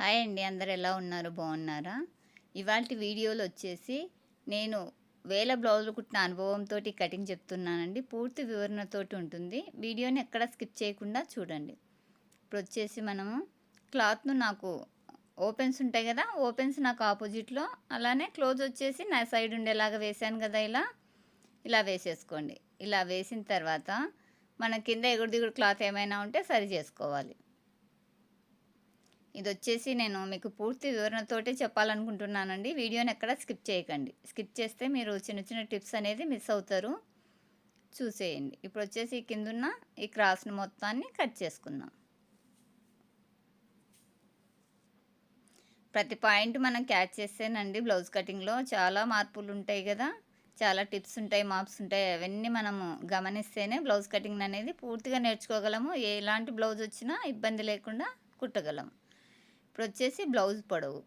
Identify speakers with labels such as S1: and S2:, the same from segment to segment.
S1: Hi అండి అందరు ఎలా ఉన్నారు? బాగున్నారా? ఇవాళ వీడియోలో వచ్చేసి నేను వేల బ్లౌజులు కుట్టిన అనుభవంతో కటింగ్ చెప్తున్నానండి. పూర్తి వివరణతోటి ఉంటుంది. వీడియోని ఎక్కడ స్కిప్ చేయకుండా చూడండి. ఇప్పుడు వచ్చేసి మనము క్లాత్ను నాకు ఓపెన్స్ ఉంటాయి కదా ఓపెన్స్ నాకు ఆపోజిట్లో. అలానే క్లోజ్ వచ్చేసి నా సైడ్ ఉండేలాగా వేసాను కదా ఇలా. ఇలా వేసేసుకోండి. ఇలా వేసిన తర్వాత మన కింద ఎగుడు దిగుడు క్లాత్ ఏమైనా ఉంటే సరి చేసుకోవాలి. ఇది వచ్చేసి నేను మీకు పూర్తి వివరణతోటే చెప్పాలనుకుంటున్నానండి. వీడియోని ఎక్కడ స్కిప్ చేయకండి. స్కిప్ చేస్తే మీరు చిన్న చిన్న టిప్స్ అనేది మిస్ అవుతారు. చూసేయండి. ఇప్పుడు వచ్చేసి కిందున్న ఈ క్రాస్ని మొత్తాన్ని కట్ చేసుకుందాం. ప్రతి పాయింట్ మనం క్యాచ్ చేస్తేనండి బ్లౌజ్ కటింగ్లో చాలా మార్పులు ఉంటాయి కదా చాలా టిప్స్ ఉంటాయి మాప్స్ ఉంటాయి. అవన్నీ మనము గమనిస్తేనే బ్లౌజ్ కటింగ్ అనేది పూర్తిగా నేర్చుకోగలము. ఎలాంటి బ్లౌజ్ వచ్చినా ఇబ్బంది లేకుండా కుట్టగలము ఇప్పుడు వచ్చేసి బ్లౌజ్ పొడవు.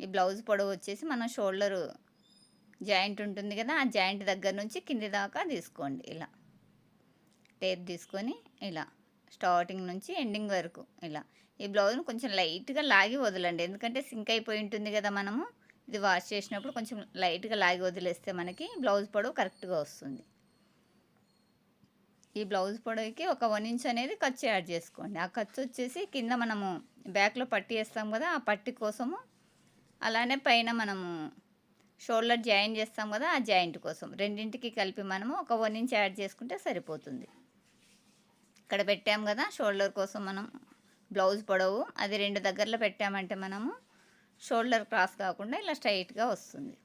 S1: ఈ బ్లౌజ్ పొడవు వచ్చేసి మన షోల్డరు జాయింట్ ఉంటుంది కదా ఆ జాయింట్ దగ్గర నుంచి కింది దాకా తీసుకోండి ఇలా. టేప్ తీసుకొని ఇలా స్టార్టింగ్ నుంచి ఎండింగ్ వరకు ఇలా. ఈ బ్లౌజ్ను కొంచెం లైట్గా లాగి వదలండి ఎందుకంటే సింక్ అయిపోయి ఉంటుంది కదా మనము. ఇది వాష్ చేసినప్పుడు కొంచెం లైట్గా లాగి వదిలేస్తే మనకి బ్లౌజ్ పొడవు కరెక్ట్గా వస్తుంది. ఈ బ్లౌజ్ పొడవుకి ఒక వన్ ఇంచ్ అనేది ఖర్చు యాడ్ చేసుకోండి. ఆ ఖర్చు వచ్చేసి కింద మనము బ్యాక్లో పట్టి వేస్తాం కదా ఆ పట్టి కోసము అలానే పైన మనము షోల్డర్ జాయిన్ చేస్తాం కదా ఆ జాయింట్ కోసం. రెండింటికి కలిపి మనము ఒక వన్ ఇంచ్ యాడ్ చేసుకుంటే సరిపోతుంది. ఇక్కడ పెట్టాం కదా షోల్డర్ కోసం మనం బ్లౌజ్ పొడవు. అది రెండు దగ్గరలో పెట్టామంటే మనము షోల్డర్ క్రాస్ కాకుండా ఇలా స్ట్రైట్గా వస్తుంది.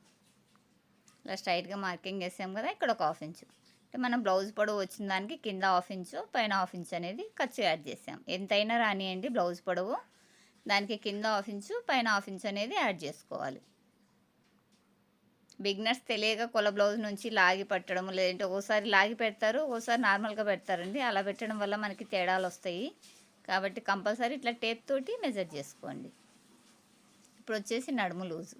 S1: ఇలా స్ట్రైట్గా మార్కింగ్ వేసాం కదా ఇక్కడ ఒక హాఫ్ ఇంచు మనం బ్లౌజ్ పొడవు వచ్చిన దానికి కింద హాఫ్ ఇంచు పైన హాఫ్ ఇంచ్ అనేది ఖర్చు యాడ్ చేసాం ఎంతైనా రానియండి బ్లౌజ్ పొడవు. దానికి కింద హాఫ్ ఇంచు పైన హాఫ్ ఇంచ్ అనేది యాడ్ చేసుకోవాలి. బిగినర్స్ తెలియక కొల బ్లౌజ్ నుంచి లాగి పట్టడం లేదంటే ఒకసారి లాగి పెడతారు ఒకసారి నార్మల్గా పెడతారండి. అలా పెట్టడం వల్ల మనకి తేడాలు వస్తాయి. కాబట్టి కంపల్సరీ ఇట్లా టేప్ తోటి మెజర్ చేసుకోండి. ఇప్పుడు వచ్చేసి నడుము లూజు.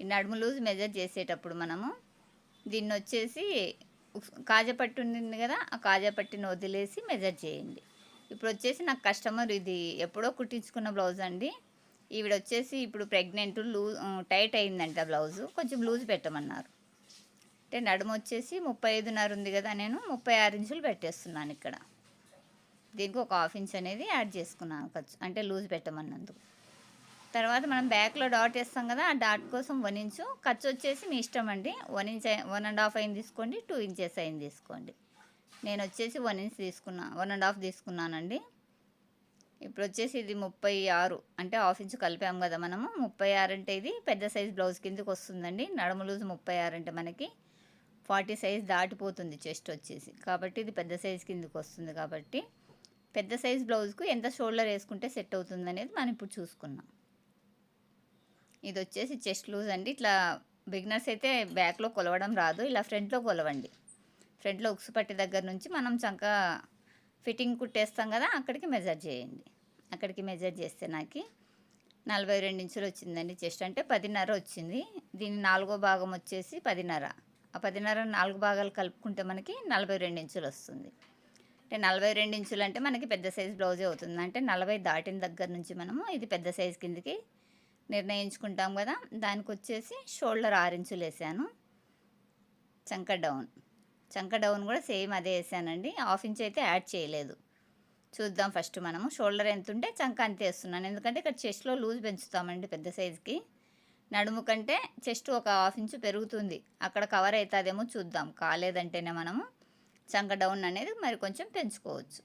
S1: ఈ నడుము లూజ్ మెజర్ చేసేటప్పుడు మనము దీన్ని వచ్చేసి కాజపట్టి ఉంది కదా ఆ కాజపట్టిని వదిలేసి మెజర్ చేయండి. ఇప్పుడు వచ్చేసి నాకు కస్టమర్ ఇది ఎప్పుడో కుట్టించుకున్న బ్లౌజ్ అండి. ఈవిడ వచ్చేసి ఇప్పుడు ప్రెగ్నెంట్ లూజ్ టైట్ అయిందంట బ్లౌజు. కొంచెం లూజ్ పెట్టమన్నారు. అంటే నడుము వచ్చేసి ముప్పై ఐదున్నర ఉంది కదా నేను ముప్పై ఆరు ఇంచులు పెట్టేస్తున్నాను ఇక్కడ. దీనికి ఒక హాఫ్ ఇంచ్ అనేది యాడ్ చేసుకున్నాను ఖర్చు అంటే లూజ్ పెట్టమన్నందుకు. తర్వాత మనం బ్యాక్లో డాట్ వేస్తాం కదా ఆ డాట్ కోసం వన్ ఇంచు. ఖర్చు వచ్చేసి మీ ఇష్టం అండి. One inch one and half అయింది తీసుకోండి టూ ఇంచెస్ అయింది తీసుకోండి. నేను వచ్చేసి వన్ ఇంచ్ తీసుకున్నా వన్ అండ్ హాఫ్ తీసుకున్నానండి. ఇప్పుడు వచ్చేసి ఇది ముప్పై ఆరు అంటే హాఫ్ ఇంచ్ కలిపాము కదా మనము. ముప్పై ఆరు అంటే ఇది పెద్ద సైజ్ బ్లౌజ్ కిందకి వస్తుందండి. నడుము లూజ్ ముప్పై ఆరు అంటే మనకి ఫార్టీ సైజ్ దాటిపోతుంది చెస్ట్ వచ్చేసి. కాబట్టి ఇది పెద్ద సైజ్ కిందకి వస్తుంది కాబట్టి పెద్ద సైజ్ బ్లౌజ్కు ఎంత షోల్డర్ వేసుకుంటే సెట్ అవుతుంది అనేది మనం ఇప్పుడు చూసుకున్నాం ఇది వచ్చేసి చెస్ట్ లూజ్ అండి. ఇట్లా బిగినర్స్ అయితే బ్యాక్లో కొలవడం రాదు. ఇలా ఫ్రంట్లో కొలవండి. ఫ్రంట్లో ఉక్సు పట్టి దగ్గర నుంచి మనం చంక ఫిట్టింగ్ కుట్టేస్తాం కదా అక్కడికి మెజర్ చేయండి. అక్కడికి మెజర్ చేస్తే నాకు నలభై రెండు ఇంచులు వచ్చిందండి చెస్ట్. అంటే పదిన్నర వచ్చింది. దీని నాలుగో భాగం వచ్చేసి పదిన్నర. ఆ పదిన్నర నాలుగు భాగాలు కలుపుకుంటే మనకి నలభై రెండు ఇంచులు వస్తుంది. అంటే నలభై రెండు ఇంచులు అంటే మనకి పెద్ద సైజ్ బ్లౌజే అవుతుంది. అంటే నలభై దాటిన దగ్గర నుంచి మనము ఇది పెద్ద సైజ్ కిందకి నిర్ణయించుకుంటాం కదా దానికి వచ్చేసి షోల్డర్ ఆరు ఇంచులు వేసాను. చంక డౌన్. చంక డౌన్ కూడా సేమ్ అదే వేసానండి. హాఫ్ ఇంచ్ అయితే యాడ్ చేయలేదు. చూద్దాం ఫస్ట్ మనము షోల్డర్ ఎంత ఉంటే చంక అంతే వేస్తున్నాను. ఎందుకంటే ఇక్కడ చెస్ట్లో లూజ్ పెంచుతామండి పెద్ద సైజుకి. నడుము కంటే చెస్ట్ ఒక హాఫ్ ఇంచు పెరుగుతుంది. అక్కడ కవర్ అవుతుందేమో చూద్దాం. కాలేదంటేనే మనము చంక డౌన్ అనేది మరి కొంచెం పెంచుకోవచ్చు.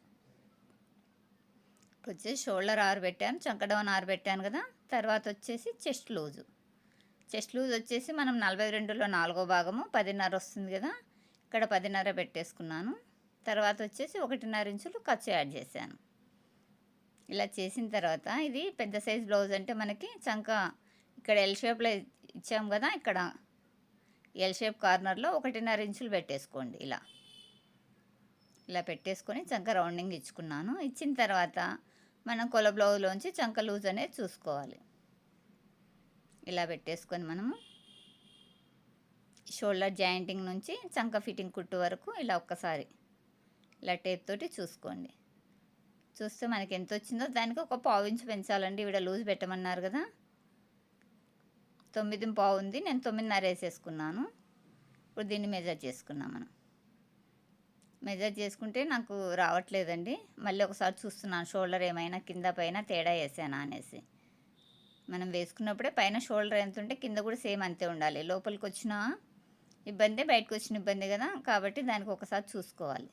S1: వచ్చేసి షోల్డర్ ఆరు పెట్టాను చంక డౌన్ ఆరు పెట్టాను కదా. తర్వాత వచ్చేసి చెస్ట్ లూజు. చెస్ట్ లూజ్ వచ్చేసి మనం నలభై రెండులో నాలుగో భాగము పదిన్నర వస్తుంది కదా ఇక్కడ పదిన్నర పెట్టేసుకున్నాను. తర్వాత వచ్చేసి ఒకటిన్నర ఇంచులు ఖర్చు యాడ్ చేశాను. ఇలా చేసిన తర్వాత ఇది పెద్ద సైజ్ బ్లౌజ్ అంటే మనకి చంక ఇక్కడ ఎల్ షేప్లో ఇచ్చాము కదా ఇక్కడ ఎల్ షేప్ కార్నర్లో ఒకటిన్నర ఇంచులు పెట్టేసుకోండి ఇలా. ఇలా పెట్టేసుకొని చంక రౌండింగ్ ఇచ్చుకున్నాను. ఇచ్చిన తర్వాత మనం కొల బ్లౌజ్లోంచి చంక లూజ్ అనేది చూసుకోవాలి. ఇలా పెట్టేసుకొని మనము షోల్డర్ జాయింటింగ్ నుంచి చంక ఫిట్టింగ్ కుట్టు వరకు ఇలా ఒక్కసారి ఇలా టేప్ తోటి చూసుకోండి. చూస్తే మనకి ఎంత వచ్చిందో దానికి ఒక పావు ఇంచు పెంచాలండి. ఈవిడ లూజ్ పెట్టమన్నారు కదా. తొమ్మిది పావు ఉంది. నేను తొమ్మిదిన్నర వేసేసుకున్నాను. ఇప్పుడు దీన్ని మెజర్ చేసుకున్నాం మనం. మెజర్ చేసుకుంటే నాకు రావట్లేదండి. మళ్ళీ ఒకసారి చూస్తున్నాను షోల్డర్ ఏమైనా కింద పైన తేడా వేసానా అనేసి. మనం వేసుకున్నప్పుడే పైన షోల్డర్ ఎంత ఉంటే కింద కూడా సేమ్ అంతే ఉండాలి. లోపలికి వచ్చిన ఇబ్బంది బయటకు వచ్చిన ఇబ్బంది కదా. కాబట్టి దానికి ఒకసారి చూసుకోవాలి.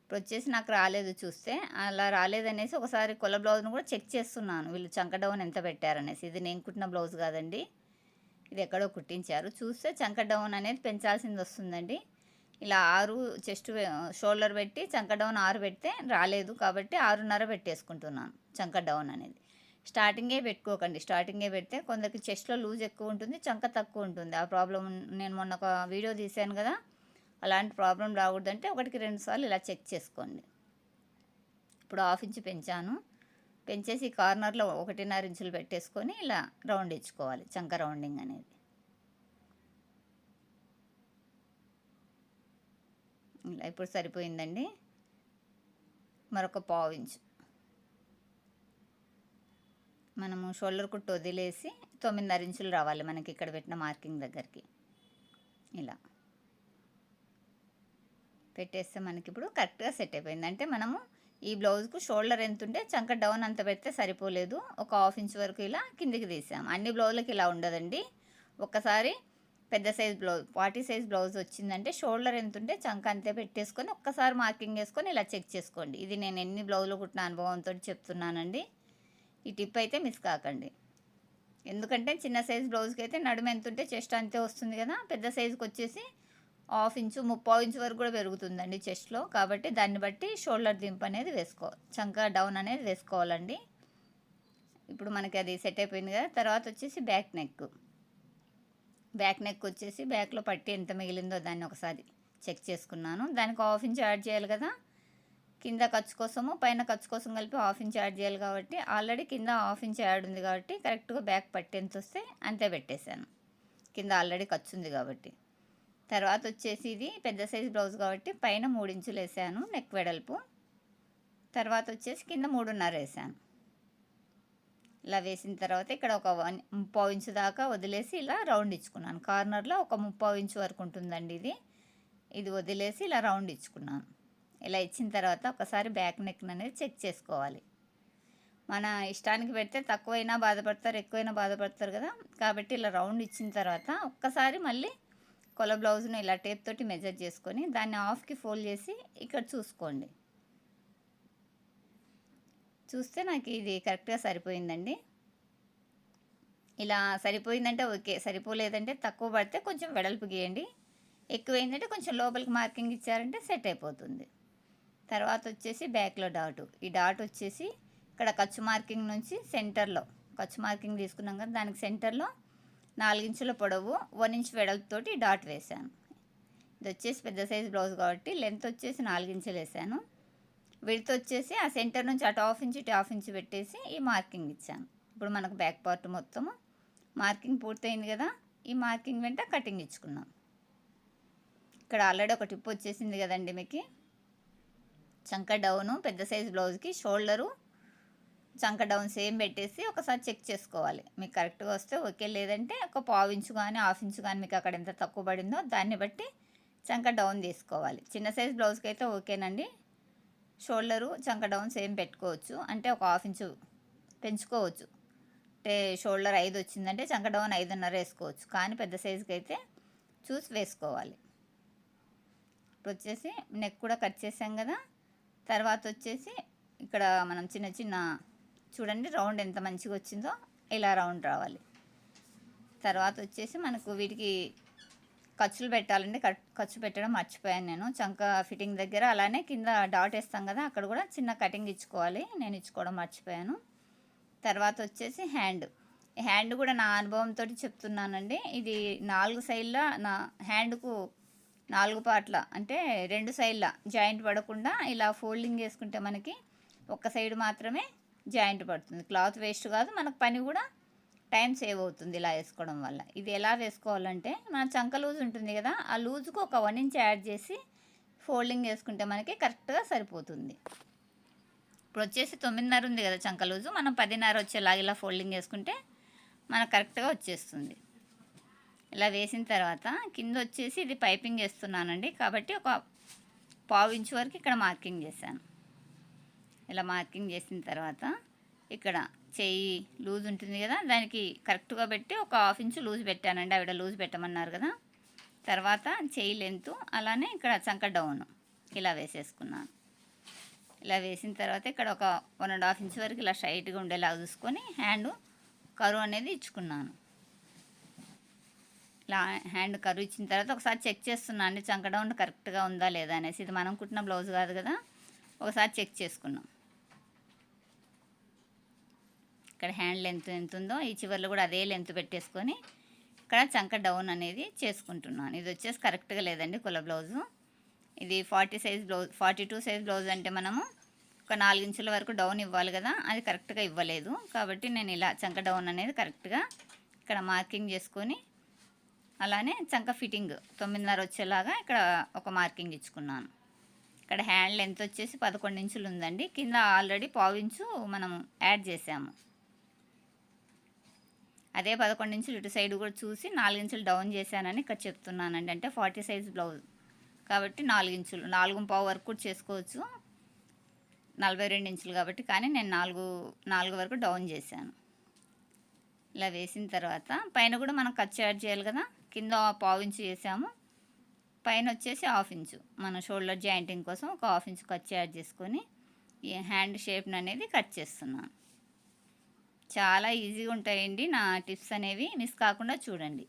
S1: ఇప్పుడు వచ్చేసి నాకు రాలేదు చూస్తే అలా రాలేదనేసి ఒకసారి కొల బ్లౌజ్ను కూడా చెక్ చేస్తున్నాను. వీళ్ళు చంక డౌన్ ఎంత పెట్టారనేసి ఇది నేను కుట్టిన బ్లౌజ్ కాదండి. ఇది ఎక్కడో కుట్టించారు. చూస్తే చంక డౌన్ అనేది పెంచాల్సింది వస్తుందండి. ఇలా ఆరు చెస్ట్ షోల్డర్ పెట్టి చంక డౌన్ ఆరు పెడితే రాలేదు కాబట్టి ఆరున్నర పెట్టేసుకుంటున్నాను చంక డౌన్ అనేది. స్టార్టింగే పెట్టుకోకండి. స్టార్టింగే పెడితే కొందరికి చెస్ట్లో లూజ్ ఎక్కువ ఉంటుంది చంక తక్కువ ఉంటుంది. ఆ ప్రాబ్లం నేను మొన్న ఒక వీడియో తీశాను కదా అలాంటి ప్రాబ్లం రాకూడదంటే ఒకటికి రెండు సార్లు ఇలా చెక్ చేసుకోండి. ఇప్పుడు హాఫ్ ఇంచు పెంచాను. పెంచేసి కార్నర్లో ఒకటిన్నర ఇంచులు పెట్టేసుకొని ఇలా రౌండ్ ఇచ్చుకోవాలి చంక రౌండింగ్ అనేది. ఇలా ఇప్పుడు సరిపోయిందండి. మరొక పావు ఇంచు. మనము షోల్డర్ కుట్టు వదిలేసి తొమ్మిదిన్నర ఇంచులు రావాలి మనకి ఇక్కడ పెట్టిన మార్కింగ్ దగ్గరికి. ఇలా. పెట్టేస్తే మనకి ఇప్పుడు కరెక్ట్గా సెట్ అయిపోయింది. అంటే మనము ఈ బ్లౌజ్కు షోల్డర్ ఎంత ఉంటే చంక డౌన్ అంత పెడితే సరిపోలేదు. ఒక హాఫ్ ఇంచ్ వరకు ఇలా కిందికి తీసాం. అన్ని బ్లౌజులకు ఇలా ఉండదండి. ఒక్కసారి పెద్ద size blouse forty size blouse వచ్చిందంటే షోల్డర్ ఎంత ఉంటే చంక అంతే పెట్టేసుకొని ఒక్కసారి మార్కింగ్ వేసుకొని ఇలా చెక్ చేసుకోండి. ఇది నేను ఎన్ని బ్లౌజులు కుట్టిన అనుభవంతో చెప్తున్నానండి. ఈ టిప్ అయితే మిస్ కాకండి. ఎందుకంటే చిన్న సైజ్ బ్లౌజ్కి అయితే నడుము ఎంత ఉంటే చెస్ట్ అంతే వస్తుంది కదా పెద్ద సైజుకి వచ్చేసి హాఫ్ ఇంచు ముప్పై ఇంచు వరకు కూడా పెరుగుతుందండి చెస్ట్లో. కాబట్టి దాన్ని బట్టి షోల్డర్ దింపు అనేది వేసుకో చంక డౌన్ అనేది వేసుకోవాలండి. ఇప్పుడు మనకి అది సెట్ అయిపోయింది కదా తర్వాత వచ్చేసి బ్యాక్ నెక్. బ్యాక్ నెక్ వచ్చేసి బ్యాక్లో పట్టి ఎంత మిగిలిందో దాన్ని ఒకసారి చెక్ చేసుకున్నాను. దానికి హాఫ్ ఇంచ్ యాడ్ చేయాలి కదా. కింద ఖర్చు కోసము పైన ఖర్చు కోసం కలిపి హాఫ్ ఇంచ్ యాడ్ చేయాలి కాబట్టి ఆల్రెడీ కింద హాఫ్ ఇంచ్ యాడ్ ఉంది కాబట్టి కరెక్ట్గా బ్యాక్ పట్టి ఎంత వస్తే అంతే పెట్టేశాను. కింద ఆల్రెడీ ఖర్చు ఉంది కాబట్టి. తర్వాత వచ్చేసి ఇది పెద్ద సైజ్ బ్లౌజ్ కాబట్టి పైన మూడు ఇంచులు వేసాను నెక్ వెడల్పు. తర్వాత వచ్చేసి కింద మూడున్నర వేసాను. ఇలా వేసిన తర్వాత ఇక్కడ ఒక వన్ ముప్పావు ఇంచు దాకా వదిలేసి ఇలా రౌండ్ ఇచ్చుకున్నాను. కార్నర్లో ఒక ముప్పావు ఇంచు వరకు ఉంటుందండి ఇది. ఇది వదిలేసి ఇలా రౌండ్ ఇచ్చుకున్నాను. ఇలా ఇచ్చిన తర్వాత ఒకసారి బ్యాక్ నెక్ అనేది చెక్ చేసుకోవాలి. మన ఇష్టానికి పెడితే తక్కువైనా బాధపడతారు ఎక్కువైనా బాధపడతారు కదా. కాబట్టి ఇలా రౌండ్ ఇచ్చిన తర్వాత ఒక్కసారి మళ్ళీ కొల బ్లౌజ్ను ఇలా టేప్ తోటి మెజర్ చేసుకొని దాన్ని ఆఫ్కి ఫోల్డ్ చేసి ఇక్కడ చూసుకోండి. చూస్తే నాకు ఇది కరెక్ట్గా సరిపోయిందండి. ఇలా సరిపోయిందంటే ఓకే సరిపోలేదంటే తక్కువ పడితే కొంచెం వెడల్పు గీయండి. ఎక్కువైందంటే కొంచెం లోపలికి మార్కింగ్ ఇచ్చారంటే సెట్ అయిపోతుంది. తర్వాత వచ్చేసి బ్యాక్లో డాట్. ఈ డాట్ వచ్చేసి ఇక్కడ ఖర్చు మార్కింగ్ నుంచి సెంటర్లో ఖర్చు మార్కింగ్ తీసుకున్నాం కదా దానికి సెంటర్లో నాలుగించుల పొడవు వన్ ఇంచ్ వెడల్పుతోటి డాట్ వేశాను. ఇది వచ్చేసి పెద్ద సైజ్ బ్లౌజ్ కాబట్టి లెంత్ వచ్చేసి నాలుగించులు వేసాను విడత్ వచ్చేసి ఆ సెంటర్ నుంచి అటు హాఫ్ ఇంచ్ ఇటు హాఫ్ ఇంచ్ పెట్టేసి ఈ మార్కింగ్ ఇచ్చాను. ఇప్పుడు మనకు బ్యాక్ పార్ట్ మొత్తము మార్కింగ్ పూర్తయింది కదా ఈ మార్కింగ్ వెంట కటింగ్ ఇచ్చుకున్నాం. ఇక్కడ ఆల్రెడీ ఒక టిప్ వచ్చేసింది కదండి మీకు. చంక డౌను పెద్ద సైజ్ బ్లౌజ్కి షోల్డరు చంక డౌన్ సేమ్ పెట్టేసి ఒకసారి చెక్ చేసుకోవాలి. మీకు కరెక్ట్గా వస్తే ఓకే లేదంటే ఒక పావు ఇంచు కానీ హాఫ్ ఇంచు కానీ మీకు అక్కడ ఎంత తక్కువ పడిందో దాన్ని బట్టి చంక డౌన్ తీసుకోవాలి. చిన్న సైజ్ బ్లౌజ్కి అయితే ఓకేనండి. షోల్డరు చంక డౌన్ సేమ్ పెట్టుకోవచ్చు. అంటే ఒక హాఫ్ ఇంచు పెంచుకోవచ్చు. అంటే షోల్డర్ ఐదు వచ్చిందంటే చంక డౌన్ ఐదున్నర వేసుకోవచ్చు. కానీ పెద్ద సైజుకి అయితే చూసి వేసుకోవాలి. ఇప్పుడు వచ్చేసి నెక్ కూడా కట్ చేసాం కదా. తర్వాత వచ్చేసి ఇక్కడ మనం చిన్న చిన్న చూడండి రౌండ్ ఎంత మంచిగా వచ్చిందో ఇలా రౌండ్ రావాలి. తర్వాత వచ్చేసి మనకు వీటికి ఖర్చులు పెట్టాలండి ఖర్చు పెట్టడం మర్చిపోయాను నేను. చంక ఫిట్టింగ్ దగ్గర అలానే కింద డాట్ వేస్తాం కదా అక్కడ కూడా చిన్న కటింగ్ ఇచ్చుకోవాలి. నేను ఇచ్చుకోవడం మర్చిపోయాను. తర్వాత వచ్చేసి హ్యాండ్. హ్యాండ్ కూడా నా అనుభవంతో చెప్తున్నానండి. ఇది నాలుగు సైడ్ల నా హ్యాండ్కు నాలుగు పార్ట్ల అంటే రెండు సైడ్ల జాయింట్ పడకుండా ఇలా ఫోల్డింగ్ చేసుకుంటే మనకి ఒక సైడ్ మాత్రమే జాయింట్ పడుతుంది. క్లాత్ వేస్ట్ కాదు మనకు పని కూడా టైం సేవ్ అవుతుంది ఇలా వేసుకోవడం వల్ల. ఇది ఎలా వేసుకోవాలంటే మన చంక లూజ్ ఉంటుంది కదా ఆ లూజ్కు ఒక వన్ ఇంచ్ యాడ్ చేసి ఫోల్డింగ్ వేసుకుంటే మనకి కరెక్ట్గా సరిపోతుంది. ఇప్పుడు వచ్చేసి తొమ్మిదిన్నర ఉంది కదా చంక లూజు మనం పదిన్నర వచ్చేలాగా ఇలా ఫోల్డింగ్ వేసుకుంటే మనకు కరెక్ట్గా వచ్చేస్తుంది. ఇలా వేసిన తర్వాత కింద వచ్చేసి ఇది పైపింగ్ వేస్తున్నానండి. కాబట్టి ఒక పావు ఇంచు వరకు ఇక్కడ మార్కింగ్ చేశాను. ఇలా మార్కింగ్ చేసిన తర్వాత ఇక్కడ చేయి లూజ్ ఉంటుంది కదా దానికి కరెక్ట్గా పెట్టి ఒక హాఫ్ ఇంచు లూజ్ పెట్టానండి. ఆవిడ లూజ్ పెట్టమన్నారు కదా. తర్వాత చెయ్యి లెంత్ అలానే ఇక్కడ చంక డౌన్ ఇలా వేసేసుకున్నాను ఇలా వేసిన తర్వాత ఇక్కడ ఒక వన్ అండ్ హాఫ్ ఇంచ్ వరకు ఇలా స్ట్రైట్గా ఉండేలా చూసుకొని హ్యాండ్ కరువు అనేది ఇచ్చుకున్నాను. ఇలా హ్యాండ్ కరువు ఇచ్చిన తర్వాత ఒకసారి చెక్ చేస్తున్నాను అండి చంక డౌన్ కరెక్ట్గా ఉందా లేదా అనేసి. ఇది మనం కుట్టిన బ్లౌజ్ కాదు కదా. ఒకసారి చెక్ చేసుకున్నాం. ఇక్కడ హ్యాండ్ లెంత్ ఎంత ఉందో ఈ చివర్లో కూడా అదే లెంత్ పెట్టేసుకొని ఇక్కడ చంక డౌన్ అనేది చేసుకుంటున్నాను. ఇది వచ్చేసి కరెక్ట్గా లేదండి కుల బ్లౌజు. ఇది forty size blouse forty two size blouse అంటే మనము ఒక నాలుగు ఇంచుల వరకు డౌన్ ఇవ్వాలి కదా అది కరెక్ట్గా ఇవ్వలేదు. కాబట్టి నేను ఇలా చంక డౌన్ అనేది కరెక్ట్గా ఇక్కడ మార్కింగ్ చేసుకొని అలానే చంక ఫిట్టింగ్ తొమ్మిదిన్నర వచ్చేలాగా ఇక్కడ ఒక మార్కింగ్ ఇచ్చుకున్నాను. ఇక్కడ హ్యాండ్ లెంత్ వచ్చేసి పదకొండు ఇంచులు ఉందండి. కింద ఆల్రెడీ పావు ఇంచు మనం యాడ్ చేసాము. అదే పదకొండు ఇంచులు ఇటు సైడ్ కూడా చూసి నాలుగు ఇంచులు డౌన్ చేశానని ఇక్కడ చెప్తున్నానండి. అంటే ఫార్టీ సైజ్ బ్లౌజ్. కాబట్టి నాలుగు ఇంచులు నాలుగు పావు వరకు కూడా చేసుకోవచ్చు. నలభై రెండు ఇంచులు కాబట్టి కానీ నేను నాలుగు నాలుగు వరకు డౌన్ చేశాను. ఇలా వేసిన తర్వాత పైన కూడా మనం ఖర్చు యాడ్ చేయాలి కదా. కింద పావు ఇంచు వేసాము పైన వచ్చేసి హాఫ్ ఇంచు. మన షోల్డర్ జాయింటింగ్ కోసం ఒక హాఫ్ ఇంచు ఖర్చు యాడ్ చేసుకొని ఈ హ్యాండ్ షేప్ని అనేది కట్ చేస్తున్నాను. చాలా ఈజీగా ఉంటాయండి నా టిప్స్ అనేవి. మిస్ కాకుండా చూడండి.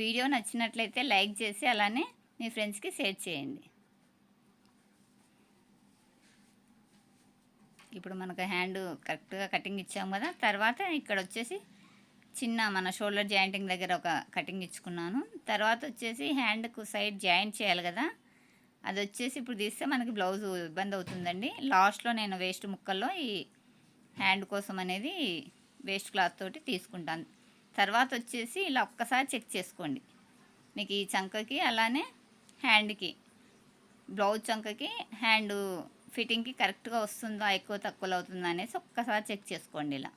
S1: వీడియో నచ్చినట్లయితే లైక్ చేసి అలానే మీ ఫ్రెండ్స్కి షేర్ చేయండి. ఇప్పుడు మనకు హ్యాండ్ కరెక్ట్గా కటింగ్ ఇచ్చాము కదా. తర్వాత ఇక్కడ వచ్చేసి చిన్న మన షోల్డర్ జాయింటింగ్ దగ్గర ఒక కటింగ్ ఇచ్చుకున్నాను. తర్వాత వచ్చేసి హ్యాండ్కు సైడ్ జాయింట్ చేయాలి కదా. అది వచ్చేసి ఇప్పుడు తీస్తే మనకి బ్లౌజ్ ఇబ్బంది అవుతుందండి. లాస్ట్లో నేను వేస్ట్ ముక్కల్లో ఈ హ్యాండ్ కోసం అనేది వేస్ట్ క్లాత్ తోటి తీసుకుంటాను. తర్వాత వచ్చేసి ఇలా ఒక్కసారి చెక్ చేసుకోండి. మీకు ఈ చంకకి అలానే హ్యాండ్కి బ్లౌజ్ చంకకి హ్యాండ్ ఫిట్టింగ్కి కరెక్ట్గా వస్తుందా ఎక్కువ తక్కువలో అవుతుందా అనేసి ఒక్కసారి చెక్ చేసుకోండి ఇలా.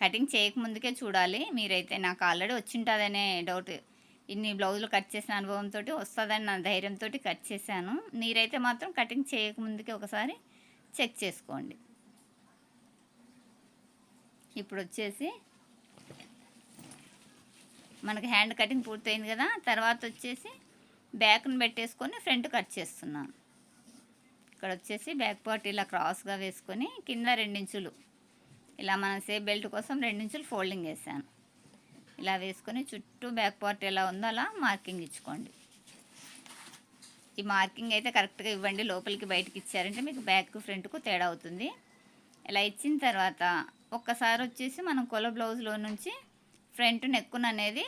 S1: కటింగ్ చేయకముందుకే చూడాలి. మీరైతే నాకు ఆల్రెడీ వచ్చింటుందనే డౌట్. ఇన్ని బ్లౌజులు కట్ చేసిన అనుభవంతో వస్తుందని నా ధైర్యంతో కట్ చేశాను. మీరైతే మాత్రం కటింగ్ చేయకముందుకే ఒకసారి చెక్ చేసుకోండి. ఇప్పుడు వచ్చేసి మనకి హ్యాండ్ కటింగ్ పూర్తయింది కదా తర్వాత వచ్చేసి బ్యాక్ను పెట్టేసుకొని ఫ్రంట్ కట్ చేస్తున్నాను. ఇక్కడ వచ్చేసి బ్యాక్ పార్ట్ ఇలా క్రాస్గా వేసుకొని కింద రెండించులు ఇలా మన సేఫ్ బెల్ట్ కోసం రెండించులు ఫోల్డింగ్ వేసాను. ఇలా వేసుకొని చుట్టూ బ్యాక్ పార్ట్ ఎలా ఉందో అలా మార్కింగ్ ఇచ్చుకోండి. ఈ మార్కింగ్ అయితే కరెక్ట్గా ఇవ్వండి లోపలికి బయటకి ఇచ్చారంటే మీకు బ్యాక్ ఫ్రంట్కు తేడా అవుతుంది. ఇలా ఇచ్చిన తర్వాత ఒక్కసారి వచ్చేసి మనం కొల బ్లౌజ్లో నుంచి ఫ్రంట్ నెక్కును అనేది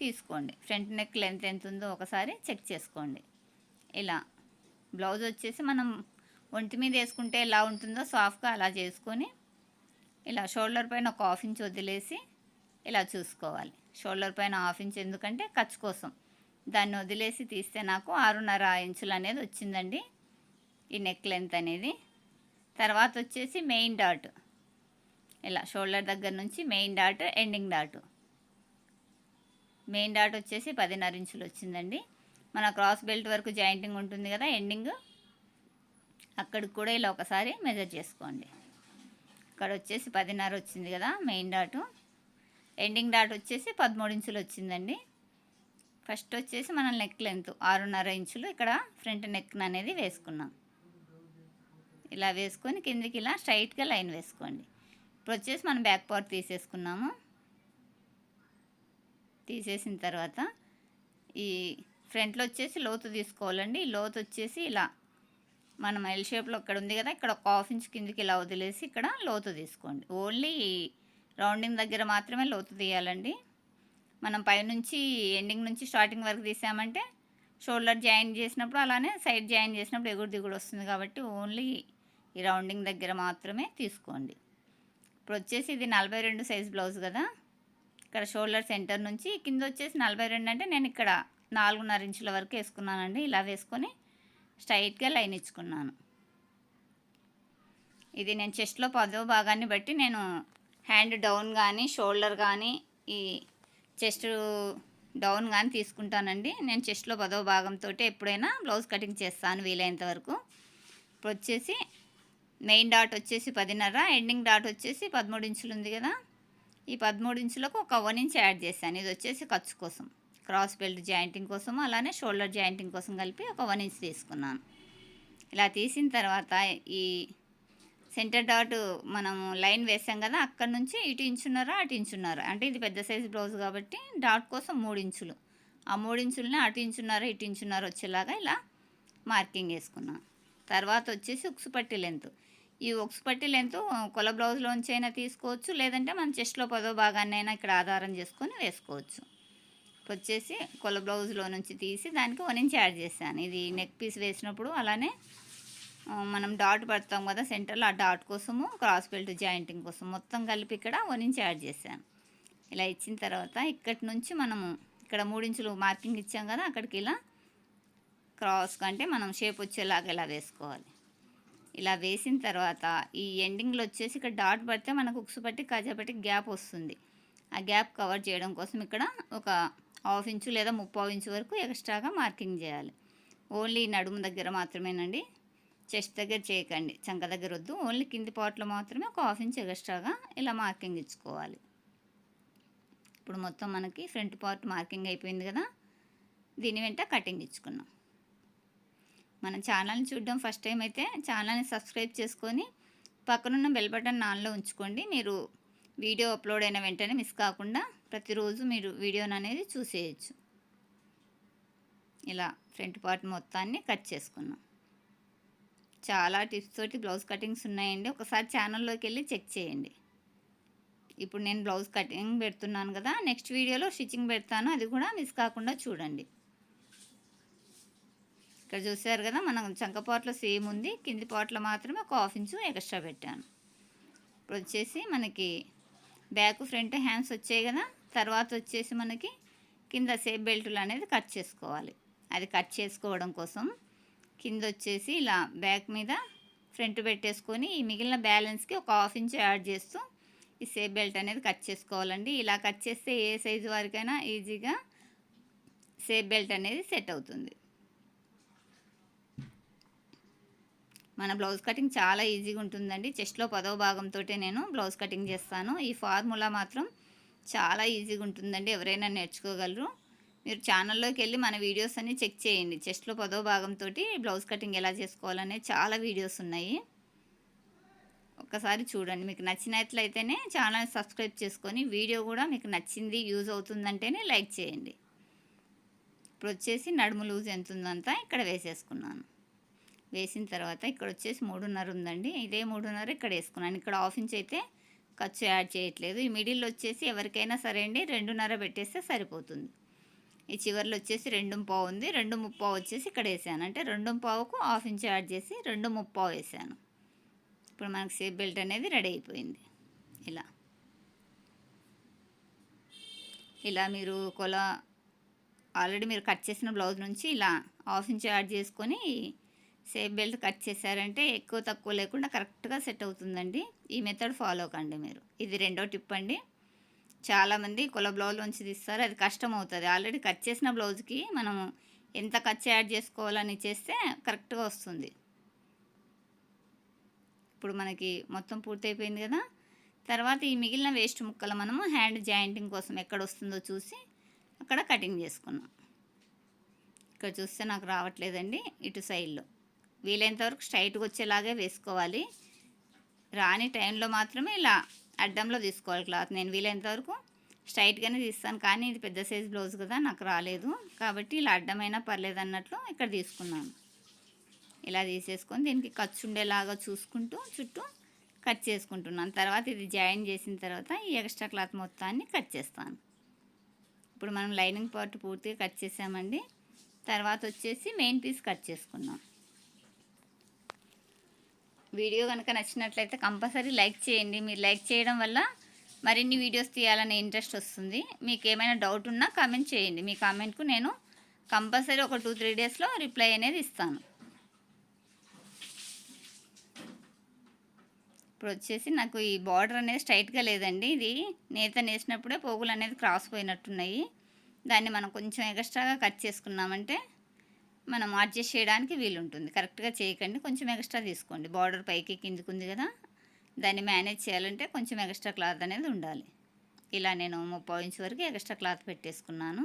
S1: తీసుకోండి. ఫ్రంట్ నెక్ లెంత్ ఎంత ఉందో ఒకసారి చెక్ చేసుకోండి. ఇలా బ్లౌజ్ వచ్చేసి మనం ఒంటి మీద వేసుకుంటే ఎలా ఉంటుందో సాఫ్ట్గా అలా చేసుకొని ఇలా షోల్డర్ పైన ఒక హాఫ్ ఇంచ్ వదిలేసి ఇలా చూసుకోవాలి. షోల్డర్ పైన హాఫ్ ఇంచ్ ఎందుకంటే ఖర్చు కోసం. దాన్ని వదిలేసి తీస్తే నాకు ఆరున్నర ఇంచులు అనేది వచ్చిందండి ఈ నెక్ లెంత్ అనేది. తర్వాత వచ్చేసి మెయిన్ డాట్ ఇలా షోల్డర్ దగ్గర నుంచి main dot ending dot. Main dot వచ్చేసి పదిన్నర ఇంచులు వచ్చిందండి. మన క్రాస్ బెల్ట్ వరకు జాయింటింగ్ ఉంటుంది కదా ఎండింగ్. అక్కడికి కూడా ఇలా ఒకసారి మెజర్ చేసుకోండి. ఇక్కడ వచ్చేసి పదిన్నర వచ్చింది కదా మెయిన్ డాట్. ఎండింగ్ డాట్ వచ్చేసి పదమూడు ఇంచులు వచ్చిందండి. ఫస్ట్ వచ్చేసి మనం నెక్ లెంత్ ఆరున్నర ఇంచులు ఇక్కడ ఫ్రంట్ నెక్ అనేది వేసుకున్నాం. ఇలా వేసుకొని కిందికి ఇలా స్ట్రైట్గా లైన్ వేసుకోండి. ఇప్పుడు వచ్చేసి మనం బ్యాక్ పార్ట్ తీసేసుకున్నాము. తీసేసిన తర్వాత ఈ ఫ్రంట్లో వచ్చేసి లోతు తీసుకోవాలండి. లోతు వచ్చేసి ఇలా మనం ఎల్ షేప్లో ఇక్కడ ఉంది కదా ఇక్కడ ఒక హాఫ్ ఇంచ్ కిందికి ఇలా వదిలేసి ఇక్కడ లోతు తీసుకోండి. ఓన్లీ రౌండింగ్ దగ్గర మాత్రమే లోతు తీయాలండి. మనం పైనుంచి ఎండింగ్ నుంచి స్టార్టింగ్ వరకు తీసామంటే షోల్డర్ జాయిన్ చేసినప్పుడు అలానే సైడ్ జాయిన్ చేసినప్పుడు ఎగుడు దిగుడు వస్తుంది కాబట్టి ఓన్లీ ఈ రౌండింగ్ దగ్గర మాత్రమే తీసుకోండి. ఇప్పుడు వచ్చేసి ఇది నలభై రెండు సైజ్ బ్లౌజ్ కదా. ఇక్కడ షోల్డర్ సెంటర్ నుంచి కింద వచ్చేసి నలభై రెండు అంటే నేను ఇక్కడ నాలుగున్నర ఇంచుల వరకు వేసుకున్నానండి. ఇలా వేసుకొని స్ట్రైట్గా లైన్ ఇచ్చుకున్నాను. ఇది నేను చెస్ట్లో పదో భాగాన్ని బట్టి నేను హ్యాండ్ డౌన్ కానీ షోల్డర్ కానీ ఈ చెస్ట్ డౌన్ కానీ తీసుకుంటానండి. నేను చెస్ట్లో పదో భాగంతో ఎప్పుడైనా బ్లౌజ్ కటింగ్ చేస్తాను వీలైనంత వరకు. ఇప్పుడు వచ్చేసి మెయిన్ డాట్ వచ్చేసి పదిన్నర ఎండింగ్ డాట్ వచ్చేసి పదమూడు ఇంచులు ఉంది కదా. ఈ పదమూడు ఇంచులకు ఒక వన్ ఇంచ్ యాడ్ చేశాను. ఇది వచ్చేసి ఖర్చు కోసం. క్రాస్ బెల్ట్ జాయింటింగ్ కోసం అలానే షోల్డర్ జాయింటింగ్ కోసం కలిపి ఒక వన్ ఇంచ్ తీసుకున్నాను. ఇలా తీసిన తర్వాత ఈ సెంటర్ డాట్ మనము లైన్ వేసాం కదా అక్కడ నుంచి ఇటు ఇంచున్నారా అటు ఇంచున్నారా. అంటే ఇది పెద్ద సైజు బ్లౌజ్ కాబట్టి డాట్ కోసం మూడు ఇంచులు. ఆ మూడు ఇంచులని అటు ఇంచున్నారా ఇటు ఇంచున్నారా వచ్చేలాగా ఇలా మార్కింగ్ వేసుకున్నాను. తర్వాత వచ్చేసి ఉక్సు పట్టి లెంత్. ఈ ఉక్సు పట్టి లెంత్ కొల బ్లౌజ్లోంచి అయినా తీసుకోవచ్చు లేదంటే మనం చెస్ట్లో పదో భాగాన్ని అయినా ఇక్కడ ఆధారం చేసుకొని వేసుకోవచ్చు. వచ్చేసి కొల బ్లౌజ్లో నుంచి తీసి దానికి వన్ ఇంచ్ యాడ్ చేశాను. ఇది నెక్ పీస్ వేసినప్పుడు అలానే మనం డాట్ పడతాం కదా సెంటర్లో ఆ డాట్ కోసము క్రాస్ బెల్ట్ జాయింటింగ్ కోసం మొత్తం కలిపి ఇక్కడ వన్ ఇంచ్ యాడ్ చేశాను. ఇలా ఇచ్చిన తర్వాత ఇక్కడి నుంచి మనము ఇక్కడ మూడించులు మార్కింగ్ ఇచ్చాం కదా అక్కడికి ఇలా క్రాస్ కంటే మనం షేప్ వచ్చేలాగా ఇలా వేసుకోవాలి. ఇలా వేసిన తర్వాత ఈ ఎండింగ్లో వచ్చేసి ఇక్కడ డాట్ పడితే మనకు ఉక్సు పట్టి కాజాపట్టి గ్యాప్ వస్తుంది. ఆ గ్యాప్ కవర్ చేయడం కోసం ఇక్కడ ఒక హాఫ్ ఇంచు లేదా ముప్పావు ఇంచు వరకు ఎక్స్ట్రాగా మార్కింగ్ చేయాలి. ఓన్లీ నడుము దగ్గర మాత్రమేనండి. చెస్ట్ దగ్గర చేయకండి. చంక దగ్గర వద్దు. ఓన్లీ కింది పాట్లో మాత్రమే ఒక హాఫ్ ఇంచ్ ఎక్స్ట్రాగా ఇలా మార్కింగ్ ఇచ్చుకోవాలి. ఇప్పుడు మొత్తం మనకి ఫ్రంట్ పార్ట్ మార్కింగ్ అయిపోయింది కదా. దీని వెంట కటింగ్ ఇచ్చుకున్నాం. మన ఛానల్ని చూడడం ఫస్ట్ టైం అయితే ఛానల్ని సబ్స్క్రైబ్ చేసుకొని పక్కనున్న బెల్ బటన్ ఆన్లో ఉంచుకోండి. మీరు వీడియో అప్లోడ్ అయిన వెంటనే మిస్ కాకుండా ప్రతిరోజు మీరు వీడియోని అనేది చూసేయచ్చు. ఇలా ఫ్రంట్ పార్ట్ మొత్తాన్ని కట్ చేసుకున్నాం. చాలా టిప్స్ తోటి బ్లౌజ్ కటింగ్స్ ఉన్నాయండి. ఒకసారి ఛానల్లోకి వెళ్ళి చెక్ చేయండి. ఇప్పుడు నేను బ్లౌజ్ కటింగ్ పెడుతున్నాను కదా నెక్స్ట్ వీడియోలో స్టిచ్చింగ్ పెడతాను. అది కూడా మిస్ కాకుండా చూడండి. ఇక్కడ చూసారు కదా మనం చంక సేమ్ ఉంది. కింది పాటలో మాత్రమే ఒక హాఫ్ ఇంచు ఎక్స్ట్రా పెట్టాను. ఇప్పుడు వచ్చేసి మనకి బ్యాక్ ఫ్రంట్ హ్యాండ్స్ వచ్చాయి కదా తర్వాత వచ్చేసి మనకి కింద సేఫ్ బెల్టులు అనేది కట్ చేసుకోవాలి. అది కట్ చేసుకోవడం కోసం కింద వచ్చేసి ఇలా బ్యాక్ మీద ఫ్రంట్ పెట్టేసుకొని ఈ మిగిలిన బ్యాలెన్స్కి ఒక హాఫ్ ఇంచ్ యాడ్ చేస్తూ ఈ సేఫ్ బెల్ట్ అనేది కట్ చేసుకోవాలండి. ఇలా కట్ చేస్తే ఏ సైజు వారికైనా ఈజీగా సేఫ్ బెల్ట్ అనేది సెట్ అవుతుంది. మన బ్లౌజ్ కటింగ్ చాలా ఈజీగా ఉంటుందండి. చెస్ట్లో పదవ భాగంతో నేను బ్లౌజ్ కటింగ్ చేస్తాను. ఈ ఫార్ములా మాత్రం చాలా ఈజీగా ఉంటుందండి. ఎవరైనా నేర్చుకోగలరు. మీరు ఛానల్లోకి వెళ్ళి మన వీడియోస్ అన్ని చెక్ చేయండి. చెస్ట్లో పదో భాగంతో బ్లౌజ్ కటింగ్ ఎలా చేసుకోవాలనే చాలా వీడియోస్ ఉన్నాయి. ఒక్కసారి చూడండి. మీకు నచ్చినట్లయితేనే ఛానల్ సబ్స్క్రైబ్ చేసుకొని వీడియో కూడా మీకు నచ్చింది యూజ్ అవుతుందంటేనే లైక్ చేయండి. ఇప్పుడు వచ్చేసి నడుము లూజ్ ఎంత ఉందంతా ఇక్కడ వేసేసుకున్నాను. వేసిన తర్వాత ఇక్కడ వచ్చేసి మూడున్నర ఉందండి. ఇదే మూడున్నర ఇక్కడ వేసుకున్నాను. ఇక్కడ హాఫ్ ఇంచ్ అయితే ఖర్చు యాడ్ చేయట్లేదు. ఈ మిడిల్ వచ్చేసి ఎవరికైనా సరే అండి రెండున్నర పెట్టేస్తే సరిపోతుంది. ఈ చివర్లో వచ్చేసి రెండు పావు ఉంది. రెండు ముప్పావు వచ్చేసి ఇక్కడ వేసాను. అంటే రెండు పావుకు హాఫ్ ఇంచ్ యాడ్ చేసి రెండు ముప్పావు వేసాను. ఇప్పుడు మనకు సేఫ్ బెల్ట్ అనేది రెడీ అయిపోయింది. ఇలా. ఇలా మీరు కొల ఆల్రెడీ మీరు కట్ చేసిన బ్లౌజ్ నుంచి ఇలా హాఫ్ ఇంచ్ యాడ్ చేసుకొని సేఫ్ బెల్ట్ కట్ చేశారంటే ఎక్కువ తక్కువ లేకుండా కరెక్ట్గా సెట్ అవుతుందండి. ఈ మెథడ్ ఫాలో కండి మీరు. ఇది రెండో టిప్ అండి. చాలామంది కుల బ్లౌజ్లోంచి తీస్తారు. అది కష్టం అవుతుంది ఆల్రెడీ కట్ చేసిన బ్లౌజ్కి మనము ఎంత ఖర్చు యాడ్ చేసుకోవాలని చేస్తే కరెక్ట్గా వస్తుంది. ఇప్పుడు మనకి మొత్తం పూర్తయిపోయింది కదా. తర్వాత ఈ మిగిలిన వేస్ట్ ముక్కలు మనము హ్యాండ్ జాయింటింగ్ కోసం ఎక్కడ వస్తుందో చూసి అక్కడ కటింగ్ చేసుకున్నాం. ఇక్కడ చూస్తే నాకు రావట్లేదండి. ఇటు సైడ్లో. వీలైనంత వరకు స్ట్రైట్గా వచ్చేలాగే వేసుకోవాలి. రాని టైంలో మాత్రమే ఇలా అడ్డంలో తీసుకోవాలి క్లాత్. నేను వీలైనంత వరకు స్ట్రైట్గానే తీస్తాను. కానీ ఇది పెద్ద సైజ్ బ్లౌజ్ కదా నాకు రాలేదు. కాబట్టి ఇలా అడ్డమైనా పర్లేదు అన్నట్లు ఇక్కడ తీసుకున్నాను. ఇలా తీసేసుకొని దీనికి ఖర్చు ఉండేలాగా చూసుకుంటూ చుట్టూ కట్ చేసుకుంటున్నాను. తర్వాత ఇది జాయిన్ చేసిన తర్వాత ఈ ఎక్స్ట్రా క్లాత్ మొత్తాన్ని కట్ చేస్తాను. ఇప్పుడు మనం లైనింగ్ పార్ట్ పూర్తిగా కట్ చేసామండి. తర్వాత వచ్చేసి మెయిన్ పీస్ కట్ చేసుకున్నాం. వీడియో కనుక నచ్చినట్లయితే కంపల్సరీ లైక్ చేయండి. మీరు లైక్ చేయడం వల్ల మరిన్ని వీడియోస్ తీయాలనే ఇంట్రెస్ట్ వస్తుంది. మీకు ఏమైనా డౌట్ ఉన్నా కామెంట్ చేయండి. మీ కామెంట్కు నేను కంపల్సరీ ఒక టూ త్రీ డేస్లో రిప్లై అనేది ఇస్తాను. ఇప్పుడు వచ్చేసి నాకు ఈ బార్డర్ అనేది స్ట్రైట్గా లేదండి. ఇది నేత నేసినప్పుడే పోగులు అనేది క్రాస్ పోయినట్టున్నాయి. దాన్ని మనం కొంచెం ఎక్స్ట్రాగా కట్ చేసుకున్నామంటే మనం అడ్జస్ట్ చేయడానికి వీలుంటుంది. కరెక్ట్గా చేయకండి కొంచెం ఎక్స్ట్రా తీసుకోండి. బార్డర్ పైకి కిందికి ఉంది కదా దాన్ని మేనేజ్ చేయాలంటే కొంచెం ఎక్స్ట్రా క్లాత్ అనేది ఉండాలి. ఇలా నేను ముప్పై ఇంచ్ వరకు ఎక్స్ట్రా క్లాత్ పెట్టేసుకున్నాను.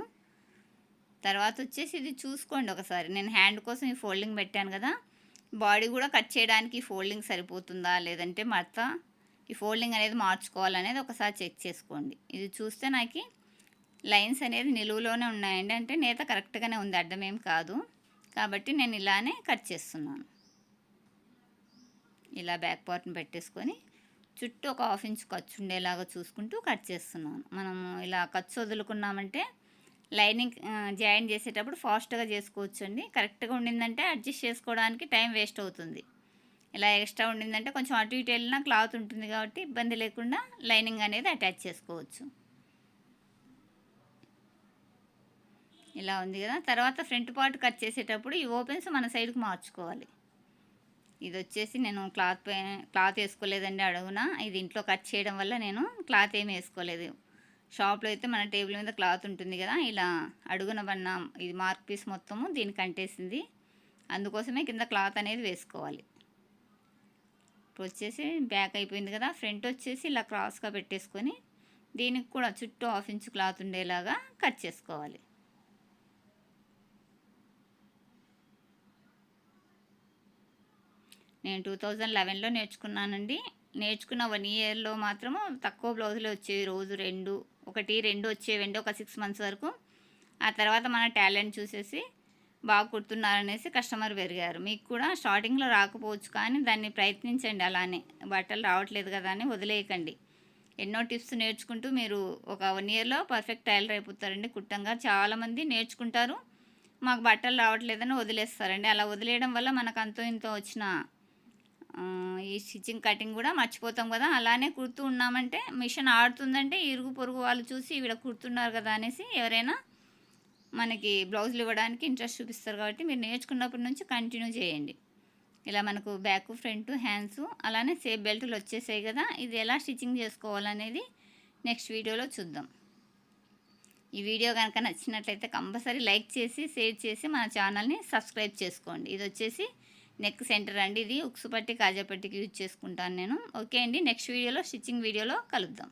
S1: తర్వాత వచ్చేసి ఇది చూసుకోండి ఒకసారి. నేను హ్యాండ్ కోసం ఈ ఫోల్డింగ్ పెట్టాను కదా బాడీ కూడా కట్ చేయడానికి ఈ ఫోల్డింగ్ సరిపోతుందా లేదంటే మర్త ఈ ఫోల్డింగ్ అనేది మార్చుకోవాలనేది ఒకసారి చెక్ చేసుకోండి. ఇది చూస్తే నాకు లైన్స్ అనేది నిలువులోనే ఉన్నాయండి. అంటే నేత కరెక్ట్గానే ఉంది అడ్డమేం కాదు. కాబట్టి నేను ఇలానే కట్ చేస్తున్నాను. ఇలా బ్యాక్ పార్ట్ని పెట్టేసుకొని చుట్టూ ఒక హాఫ్ ఇంచ్ ఖర్చు ఉండేలాగా చూసుకుంటూ కట్ చేస్తున్నాను. మనం ఇలా ఖర్చు వదులుకున్నామంటే లైనింగ్ జాయిన్ చేసేటప్పుడు ఫాస్ట్గా చేసుకోవచ్చు అండి కరెక్ట్గా ఉండిందంటే అడ్జస్ట్ చేసుకోవడానికి టైం వేస్ట్ అవుతుంది. ఇలా ఎక్స్ట్రా ఉండిందంటే కొంచెం అటు ఇటు వెళ్ళినా క్లాత్ ఉంటుంది కాబట్టి ఇబ్బంది లేకుండా లైనింగ్ అనేది అటాచ్ చేసుకోవచ్చు. ఇలా ఉంది కదా. తర్వాత ఫ్రంట్ పార్ట్ కట్ చేసేటప్పుడు ఈ ఓపెన్స్ మన సైడ్కి మార్చుకోవాలి. ఇది వచ్చేసి నేను క్లాత్ పై క్లాత్ వేసుకోలేదండి అడుగున. ఇది ఇంట్లో కట్ చేయడం వల్ల నేను క్లాత్ ఏమి వేసుకోలేదు. షాప్లో అయితే మన టేబుల్ మీద క్లాత్ ఉంటుంది కదా. ఇలా అడుగున పన్న ఇది మార్క్ పీస్ మొత్తము దీనికి అంటేసింది అందుకోసమే కింద క్లాత్ అనేది వేసుకోవాలి. ఇప్పుడు వచ్చేసి బ్యాక్ అయిపోయింది కదా. ఫ్రంట్ వచ్చేసి ఇలా క్రాస్గా పెట్టేసుకొని దీనికి కూడా చుట్టూ హాఫ్ ఇంచ్ క్లాత్ ఉండేలాగా కట్ చేసుకోవాలి. నేను టూ థౌజండ్ లెవెన్లో నేర్చుకున్నానండి. నేర్చుకున్న వన్ ఇయర్లో మాత్రము తక్కువ బ్లౌజులు వచ్చేవి రోజు రెండు ఒకటి రెండు వచ్చేవండి ఒక సిక్స్ మంత్స్ వరకు. ఆ తర్వాత మన టాలెంట్ చూసేసి బాగా కుడుతున్నారనేసి కస్టమర్ పెరిగారు. మీకు కూడా స్టార్టింగ్లో రాకపోవచ్చు కానీ దాన్ని ప్రయత్నించండి అలానే. బట్టలు రావట్లేదు కదా అని వదిలేయకండి. ఎన్నో టిప్స్ నేర్చుకుంటూ మీరు ఒక వన్ ఇయర్లో పర్ఫెక్ట్ టైలర్ అయిపోతారండి. కుట్టంగా చాలామంది నేర్చుకుంటారు. మాకు బట్టలు రావట్లేదని వదిలేస్తారండి. అలా వదిలేయడం వల్ల మనకు అంతో ఇంతో వచ్చిన ఈ స్టిచ్చింగ్ కటింగ్ కూడా మర్చిపోతాం కదా. అలానే కుడుతూ ఉన్నామంటే మిషన్ ఆడుతుందంటే ఇరుగు పొరుగు వాళ్ళు చూసి ఈవిడ కుడుతున్నారు కదా అనేసి ఎవరైనా మనకి బ్లౌజులు ఇవ్వడానికి ఇంట్రెస్ట్ చూపిస్తారు కాబట్టి మీరు నేర్చుకున్నప్పటి నుంచి కంటిన్యూ చేయండి. ఇలా మనకు బ్యాక్ ఫ్రంట్ హ్యాండ్స్ అలానే సేఫ్ బెల్ట్లు వచ్చేసాయి కదా. ఇది ఎలా స్టిచ్చింగ్ చేసుకోవాలనేది నెక్స్ట్ వీడియోలో చూద్దాం. ఈ వీడియో కనుక నచ్చినట్లయితే కంపల్సరీ లైక్ చేసి షేర్ చేసి మన ఛానల్ని సబ్స్క్రైబ్ చేసుకోండి. ఇది వచ్చేసి నెక్ సెంటర్ అండి ఇది. ఉక్సు పట్టి కాజాపట్టికి యూజ్ చేసుకుంటాను నేను. ఓకే అండి నెక్స్ట్ వీడియోలో స్టిచ్చింగ్ వీడియోలో కలుద్దాం.